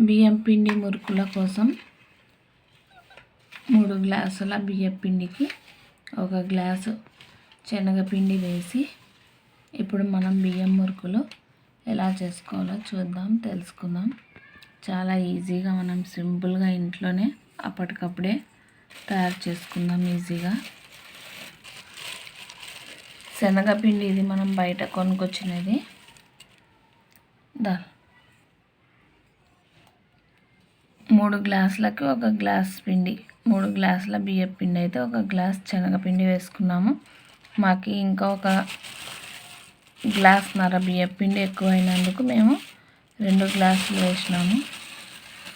బియ్యం పిండి మురుకుల కోసం మూడు గ్లాసుల బియ్యం పిండికి ఒక గ్లాసు శనగపిండి వేసి ఇప్పుడు మనం బియ్యం మురుకులు ఎలా చేసుకోవాలో చూద్దాం తెలుసుకుందాం. చాలా ఈజీగా మనం సింపుల్గా ఇంట్లోనే అప్పటికప్పుడే తయారు చేసుకుందాం ఈజీగా. శనగపిండి ఇది మనం బయట కొనుక్కొచ్చినది. దా. మూడు గ్లాసులకి ఒక గ్లాస్ పిండి మూడు గ్లాసుల బియ్యం పిండి అయితే ఒక గ్లాస్ శనగపిండి వేసుకున్నాము. మాకు ఇంకా ఒక గ్లాస్ నర బియ్యం పిండి ఎక్కువైనందుకు మేము రెండు గ్లాసులు వేసినాము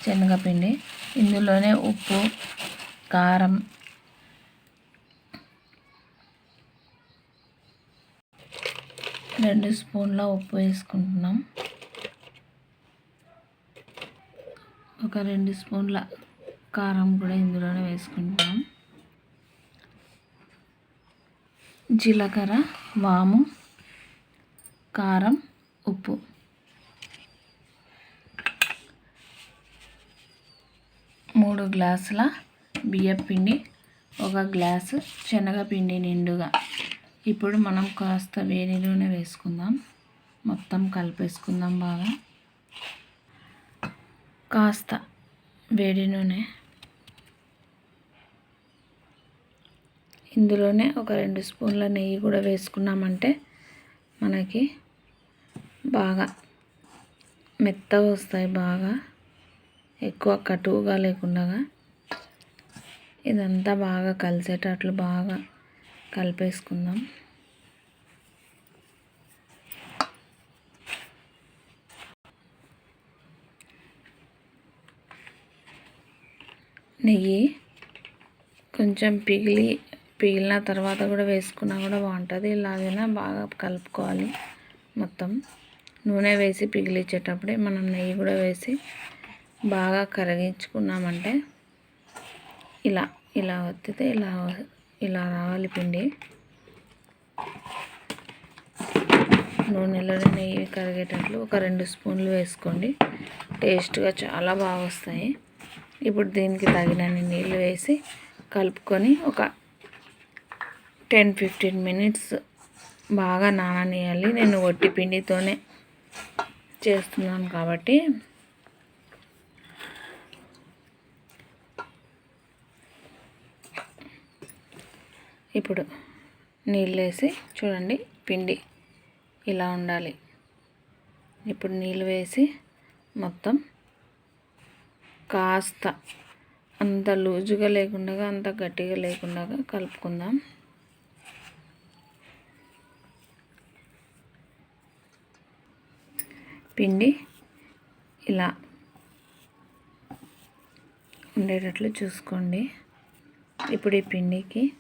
శనగపిండి. ఇందులోనే ఉప్పు కారం రెండు స్పూన్ల ఉప్పు వేసుకుంటున్నాం. ఒక రెండు స్పూన్ల కారం కూడా ఇందులోనే వేసుకుంటాం. జీలకర్ర వాము కారం ఉప్పు. మూడు గ్లాసుల బియ్యపిండి ఒక గ్లాసు శనగపిండి నిండుగా. ఇప్పుడు మనం కాస్త వేడి నూనె వేసుకుందాం. మొత్తం కలిపేసుకుందాం బాగా. కాస్త వేడి నూనె. ఇందులోనే ఒక రెండు స్పూన్ల నెయ్యి కూడా వేసుకున్నామంటే మనకి బాగా మెత్తగా వస్తాయి బాగా. ఎక్కువ కటువుగా లేకుండా ఇదంతా బాగా కలిసేటట్లు బాగా కలిపేసుకుందాం. నెయ్యి కొంచెం పిగిలి పిగిలిన తర్వాత కూడా వేసుకున్నా కూడా బాగుంటుంది. ఇలాగైనా బాగా కలుపుకోవాలి మొత్తం. నూనె వేసి పిగిలిచ్చేటప్పుడే మనం నెయ్యి కూడా వేసి బాగా కరిగించుకున్నామంటే ఇలా ఇలా వత్తితే ఇలా ఇలా రావాలి పిండి. నూనెలోనే నెయ్యి కరిగేటట్లు ఒక రెండు స్పూన్లు వేసుకోండి. టేస్ట్గా చాలా బాగా వస్తాయి. ఇప్పుడు దీనికి తగినన్ని నీళ్ళు వేసి కలుపుకొని ఒక టెన్ ఫిఫ్టీన్ మినిట్స్ బాగా నాననియాలి. నేను ఒట్టి పిండితోనే చేస్తున్నాను కాబట్టి ఇప్పుడు నీళ్ళు వేసి చూడండి పిండి ఇలా ఉండాలి. ఇప్పుడు నీళ్ళు వేసి మొత్తం కాస్త అంత లూజుగా లేకుండా అంత గట్టిగా లేకుండా కలుపుకుందాం. పిండి ఇలా ఉండేటట్లు చూసుకోండి. ఇప్పుడు ఈ పిండికి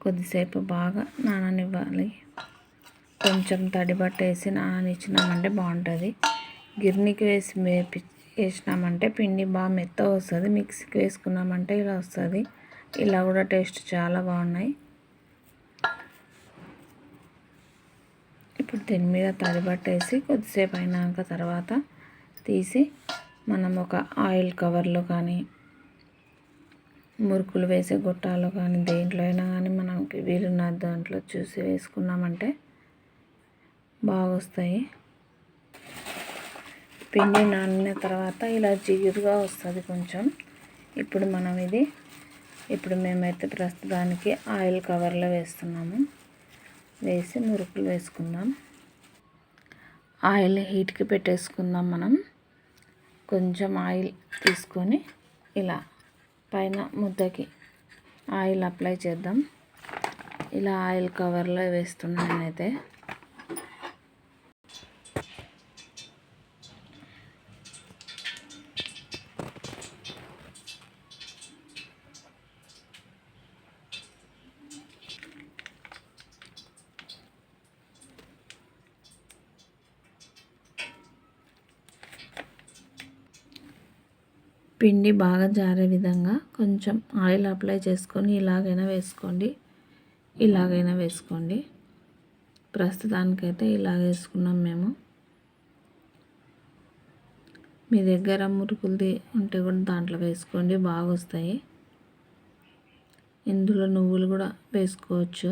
కొద్దిసేపు బాగా నాననివ్వాలి. కొంచెం తడి బట్ట వేసి నాననిచ్చినామంటే బాగుంటుంది. గిర్నీకి వేసి వేపి వేసినామంటే పిండి బాగా మెత్త వస్తుంది. మిక్సీకి వేసుకున్నామంటే ఇలా వస్తుంది. ఇలా కూడా టేస్ట్ చాలా బాగున్నాయి. ఇప్పుడు దీని మీద తడిబట్టేసి కొద్దిసేపు అయినాక తర్వాత తీసి మనం ఒక ఆయిల్ కవర్లో కానీ మురుకులు వేసే గొట్టాలు కానీ దేంట్లో అయినా కానీ మనకి వీలున్న దాంట్లో చూసి వేసుకున్నామంటే బాగా వస్తాయి పిండి నానిన తర్వాత ఇలా జిగురుగా వస్తుంది కొంచెం. ఇప్పుడు మనం ఇది ఇప్పుడు మేమైతే ప్రస్తుతానికి ఆయిల్ కవర్లో వేస్తున్నాము. వేసి మురుకులు వేసుకుందాం. ఆయిల్ హీట్కి పెట్టేసుకుందాం మనం. కొంచెం ఆయిల్ తీసుకొని ఇలా పైన ముద్దకి ఆయిల్ అప్లై చేద్దాం. ఇలా ఆయిల్ కవర్లో వేస్తున్నాను నేనైతే పిండి బాగా జారే విధంగా కొంచెం ఆయిల్ అప్లై చేసుకొని ఇలాగైనా వేసుకోండి. ఇలాగైనా వేసుకోండి. ప్రస్తుతానికైతే ఇలా వేసుకున్నాం మేము. మీ దగ్గర మురుకులది ఉంటే కూడా దాంట్లో వేసుకోండి. బాగా వస్తాయి ఇందులో నువ్వులు కూడా వేసుకోవచ్చు.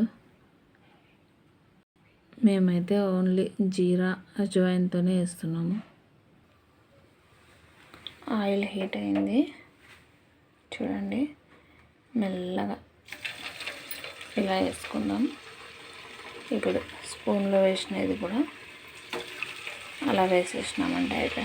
మేమైతే ఓన్లీ జీరా అజ్వాయిన్తోనే వేస్తున్నాము. ఆయిల్ హీట్ అయింది. చూడండి మెల్లగా ఇలా వేసుకుందాం. ఇప్పుడు స్పూన్లో వేసినది కూడా అలా వేసేసినామంటే అయితే